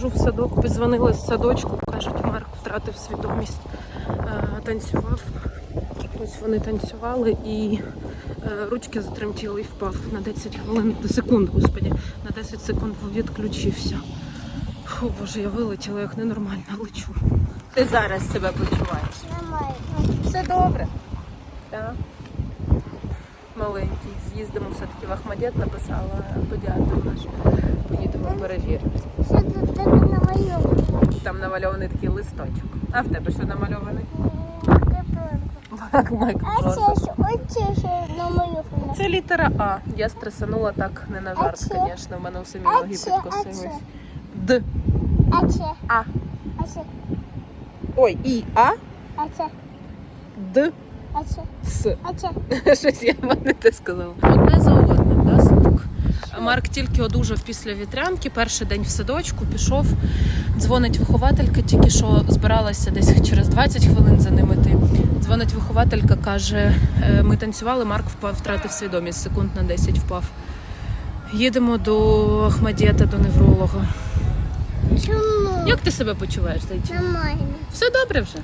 біжу в садок, подзвонила з садочку, кажуть, Марк втратив свідомість, е, танцював. Ось вони танцювали і е, ручки затремтіли і впав на 10 хвилин, секунд, господі, на 10 секунд відключився. Фу, боже, я вилетіла як ненормально лечу. Ти зараз себе почуваєш? Нормально. Все добре. Так. Маленький. З'їздимо все-таки в Ахмадет, написала педіатр наш. Поїдемо перевірити. Що тут тебе намальовано? Там намальований такий листочок. А в тебе що намальований? А це що? Оце що намальовано? Це літера А. Я стресанула так не на жарт, це? звісно. У мене у самі ноги підкосились. Д. А це? А. А це? Ой, І А. А це? Д. А це? С. А це? Щось я вам не те сказала. Одне за одним, да, синок? Марк тільки одужав після вітрянки, перший день в садочку пішов, дзвонить вихователька, тільки що збиралася десь через 20 хвилин за ним іти. Дзвонить вихователька, каже: «Е, ми танцювали, Марк впав, втратив свідомість, секунд на 10 впав. Їдемо до Ахмадєта, до невролога. Чому? Як ти себе почуваєш? Нормально. Все добре вже?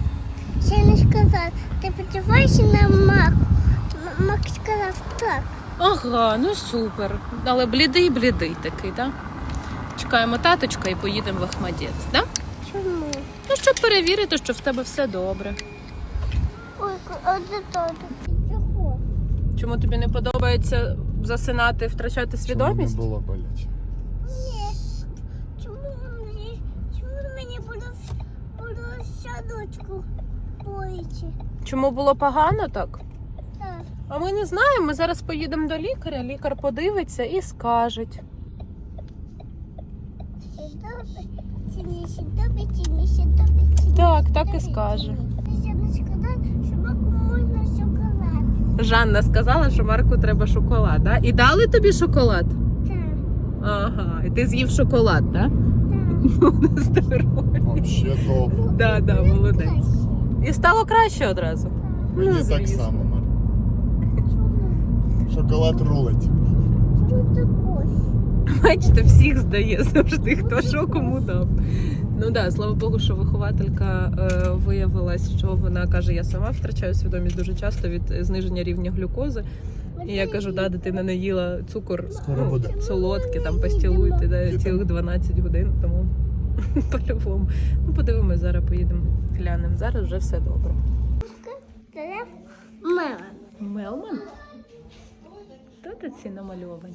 Ще не сказав. Ти почуваєшся на Мак? М- Мак сказав так. Ага, ну супер. Але блідий, блідий такий, так? Чекаємо таточка і поїдемо в Ахмадєт, так? Чому? Ну, щоб перевірити, що в тебе все добре. Ой, а де тато? Чого? Чому тобі не подобається засинати, втрачати свідомість? Щоб не було боляче. Ні. Чому мені, чому мені було, було садочку боляче? Чому було погано так? Так. А ми не знаємо. Ми зараз поїдемо до лікаря, лікар подивиться і скаже. Так, так і скаже. Жанна сказала, що Марку треба шоколад, да? І дали тобі шоколад? Так, Ага, і ти з'їв шоколад, так? так. Здоровий. Вообще топ. Да, да, молодець. І стало краще одразу. Мені Ну, так звісно. само, Марк. Шоколад рулить. Бачите, всіх здає завжди, хто що кому дав. Ну да, слава Богу, що вихователька е, виявилась, що вона каже, я сама втрачаю свідомість дуже часто від зниження рівня глюкози. І я кажу, да, дитина не їла цукор Скоро ну, буде. солодкий, там пастілуйте да, цілих 12 годин, тому по-любому. Ну, подивимось, зараз поїдемо, глянемо. Зараз вже все добре. Це мама. Мелман? Хто тут ці намальовані?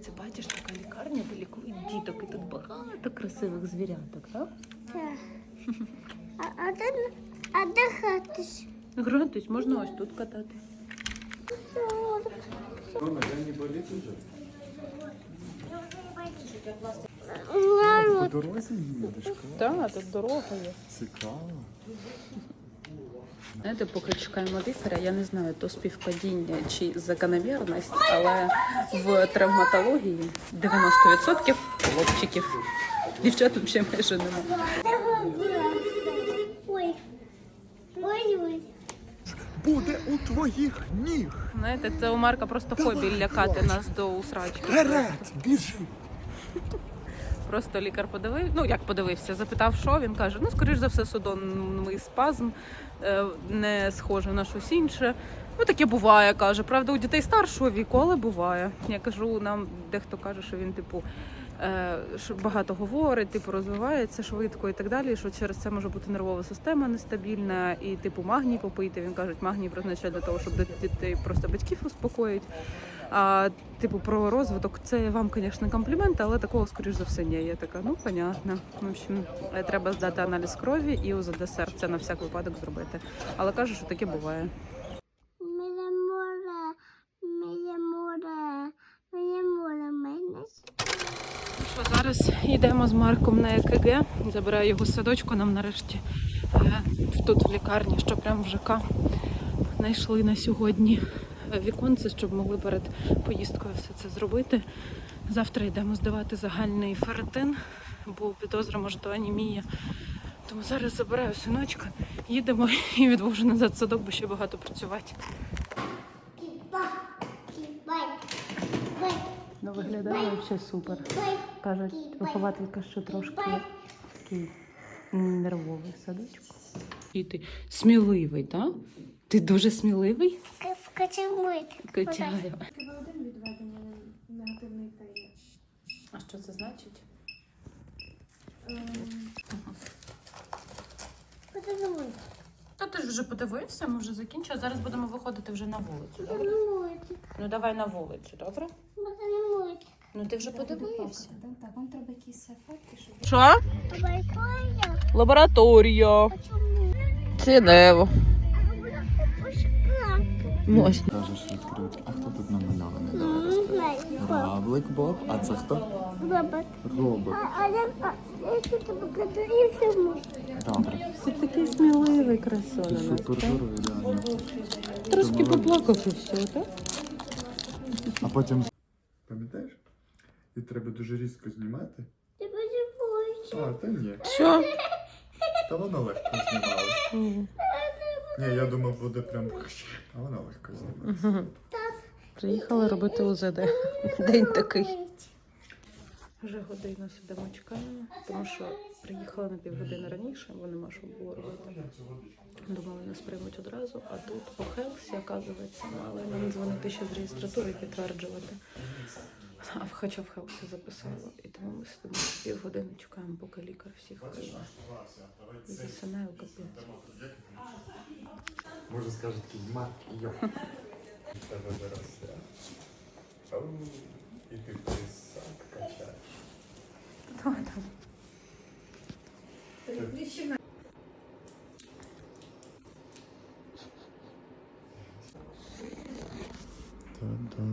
Це бачиш така лікарня, де лікують діток, і тут багато красивих звіряток, так? Так. А, а де, а де? Гратись, можна ось тут катати. Народ. По дорозі їдеш? Так, тут дорога є. Цікаво. Знаєте, поки чекаємо лікаря, я не знаю, то співпадіння чи закономірність, але в травматології 90% хлопчиків. Дівчат взагалі майже немає. Ой. Ой, ой. Буде у твоїх ніг. Знаєте, це у Марка просто хобі лякати нас до усрачки. Вперед, біжи. Просто лікар подивив, ну як подивився, запитав, що він каже: ну, скоріш за все, судонний спазм е, не схоже на щось інше. Ну таке буває, каже. Правда, у дітей старшого віку, але буває. Я кажу, нам дехто каже, що він, типу, е, що багато говорить, типу, розвивається швидко і так далі. Що через це може бути нервова система нестабільна, і типу магній попити. Він каже, магній призначає для того, щоб дітей просто батьків успокоїть. А типу про розвиток, це вам, звісно, комплімент, але такого, скоріш за все, ні. Я така, ну понятно. В общем, е, треба здати аналіз крові і УЗД серця на всяк випадок зробити. Але каже, що таке буває. Мене. Що зараз йдемо з Марком на ЕКГ, забираю його з садочку. Нам нарешті е, тут в лікарні, що прямо в ЖК, знайшли на сьогодні віконце, щоб могли перед поїздкою все це зробити. Завтра йдемо здавати загальний ферритин, бо підозра може то анемія. Тому зараз забираю синочка, їдемо і відвожу назад в садок, бо ще багато працювати. Ну виглядає взагалі супер. Кажуть, вихователька, що трошки такий нервовий садочок. І ти сміливий, так? Ти дуже сміливий? Вкачемуйте. Качаю. Тебе один відведення на негативний період. А що це значить? Ем, Та ти ж вже подивився, ми вже закінчили. Зараз будемо виходити вже на вулицю. Добре? Подивуйте. Ну давай на вулицю, добре? Подивуйте. Ну ти вже подивився. Так, вам треба якісь ефекти, щоб Що? Лабораторія. Чому? Це Пошукати. Мощно. Кажеш відкрити. А хто тут намальований? Не знаю. Равлик Боб. А це хто? Робот. Робот. А, я, а, я ще тебе подивився, може. Добре. Ти такий сміливий красота. Ти супергерой, реально. Трошки поплакав і все, так? А потім. Пам'ятаєш? І треба дуже різко знімати. Ти подивуйся. А, та ні. Що? Та воно легко знімалось. Ні, я думав, буде прям. А воно легко знімалось. Приїхали робити УЗД. День такий. Вже годину сидимо чекаємо, тому що приїхали на півгодини раніше, бо нема що було робити. Думали, нас приймуть одразу, а тут по Хелсі, оказується, мали нам дзвонити ще з реєстратури і підтверджувати. А в- хоча в Хелсі записало. І тому ми сидимо півгодини, чекаємо, поки лікар всіх прийме. Засинаю капець. Може скажуть такий мат йо. Тебе зараз я. Ау, І ти присад качаєш. Давай там. Та-да.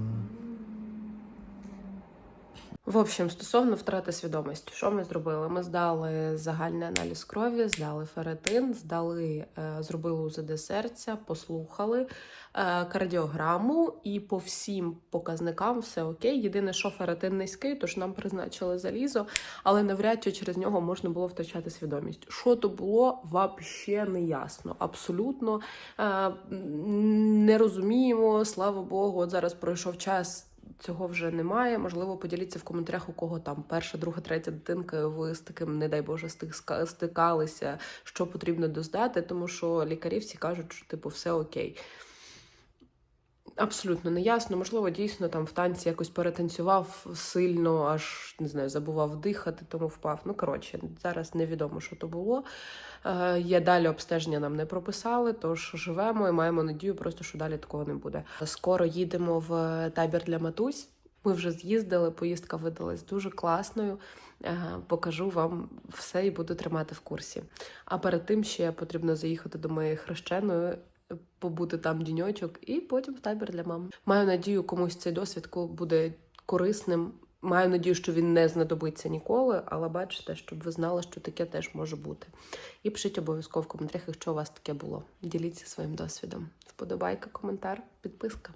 В общем, стосовно втрати свідомості, що ми зробили? Ми здали загальний аналіз крові, здали феретин, здали, е, зробили УЗД серця, послухали е, кардіограму, і по всім показникам все окей. Єдине, що феретин низький, тож нам призначили залізо, але навряд чи через нього можна було втрачати свідомість. Що то було, вообще не ясно. Абсолютно е, не розуміємо. Слава Богу, от зараз пройшов час. Цього вже немає. Можливо, поділіться в коментарях, у кого там перша, друга, третя дитинка. Ви з таким, не дай Боже, стик- стикалися, що потрібно доздати, тому що лікарі всі кажуть, що типу все окей. Абсолютно не ясно. Можливо, дійсно там в танці якось перетанцював сильно, аж не знаю, забував дихати, тому впав. Ну коротше, зараз невідомо, що то було. Е, є далі обстеження нам не прописали, тож живемо і маємо надію, просто що далі такого не буде. Скоро їдемо в табір для матусь. Ми вже з'їздили, поїздка видалась дуже класною. Е, Покажу вам все і буду тримати в курсі. А перед тим ще потрібно заїхати до моєї хрещеної, побути там діньочок, і потім в табір для мам. Маю надію, комусь цей досвід буде корисним. Маю надію, що він не знадобиться ніколи, але бачите, щоб ви знали, що таке теж може бути. І пишіть обов'язково в коментарях, якщо у вас таке було. Діліться своїм досвідом. Вподобайка, коментар, підписка.